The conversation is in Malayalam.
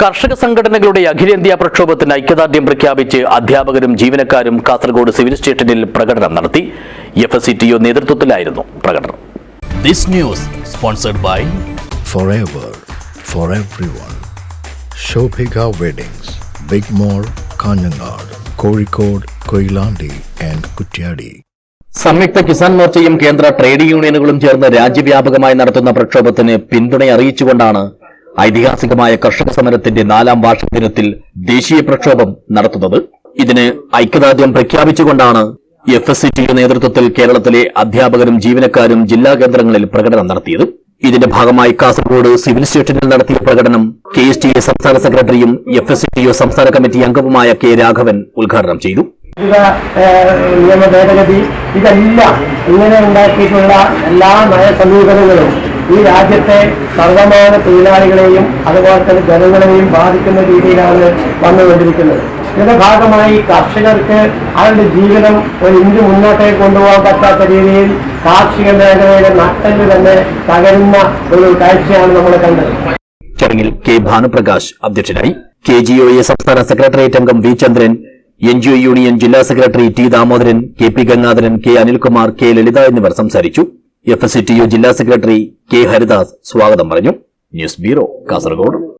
കർഷക സംഘടനകളുടെ അഖിലേന്ത്യാ പ്രക്ഷോഭത്തിന് ഐക്യദാർഢ്യം പ്രഖ്യാപിച്ച് അധ്യാപകരും ജീവനക്കാരും കാസർഗോഡ് സിവിൽ സ്റ്റേഷനിൽ പ്രകടനം നടത്തി. F S C T O നേതൃത്വത്തിലായിരുന്നു പ്രകടനം. This news sponsored by forever for everyone. Shobhika Weddings, Big Mall, Kanhangad Kozhikode, Koilandi and Kuttiadi സംയുക്ത കിസാൻ മോർച്ചയും കേന്ദ്ര ട്രേഡ് യൂണിയനുകളും ചേർന്ന് രാജ്യവ്യാപകമായി നടത്തുന്ന പ്രക്ഷോഭത്തിന് പിന്തുണ അറിയിച്ചുകൊണ്ടാണ് ഐതിഹാസികമായ കർഷക സമരത്തിന്റെ നാലാം വാർഷിക ദിനത്തിൽ ദേശീയ പ്രക്ഷോഭം നടത്തുന്നത്. ഇതിന് ഐക്യദാർഢ്യം പ്രഖ്യാപിച്ചുകൊണ്ടാണ് എഫ് എസ് നേതൃത്വത്തിൽ കേരളത്തിലെ അധ്യാപകരും ജീവനക്കാരും ജില്ലാ കേന്ദ്രങ്ങളിൽ പ്രകടനം നടത്തിയത്. ഇതിന്റെ ഭാഗമായി കാസർഗോഡ് സിവിൽ സ്റ്റേഷനിൽ നടത്തിയ പ്രകടനം കെ എസ് ടി എ സംസ്ഥാന സെക്രട്ടറിയും എഫ് എസ് ടി സംസ്ഥാന കമ്മിറ്റി അംഗവുമായ കെ രാഘവൻ ഉദ്ഘാടനം ചെയ്തു. നിയമ ഭേദഗതി ഇതെല്ലാം ഇങ്ങനെ ഉണ്ടാക്കിയിട്ടുള്ള എല്ലാ നയ സമീപനങ്ങളും ഈ രാജ്യത്തെ സർവമാന തൊഴിലാളികളെയും അതുപോലെ തന്നെ ജനങ്ങളെയും ബാധിക്കുന്ന രീതിയിലാണ് വന്നുകൊണ്ടിരിക്കുന്നത്. ഇതിന്റെ ഭാഗമായി കർഷകർക്ക് അവരുടെ ജീവിതം ഒരു ഇഞ്ച് മുന്നോട്ടേക്ക് കൊണ്ടുപോകാൻ പറ്റാത്ത രീതിയിൽ കാർഷിക മേഖലയുടെ നട്ടൽ തന്നെ തകരുന്ന ഒരു കാഴ്ചയാണ് നമ്മൾ കണ്ടത്. ചടങ്ങിൽ കെ ഭാനുപ്രകാശ് അധ്യക്ഷനായി കെ ജി ഒ എ സംസ്ഥാന സെക്രട്ടേറിയറ്റ് അംഗം V Chandran N G O union ജില്ലാ secretary T Damodaran K P Gangadharan K Anilkumar K Lalitha എന്നിവർ സംസാരിച്ചു. എഫ് എസ് ജില്ലാ സെക്രട്ടറി കെ ഹരിദാസ് സ്വാഗതം പറഞ്ഞു. News bureau Kasaragod.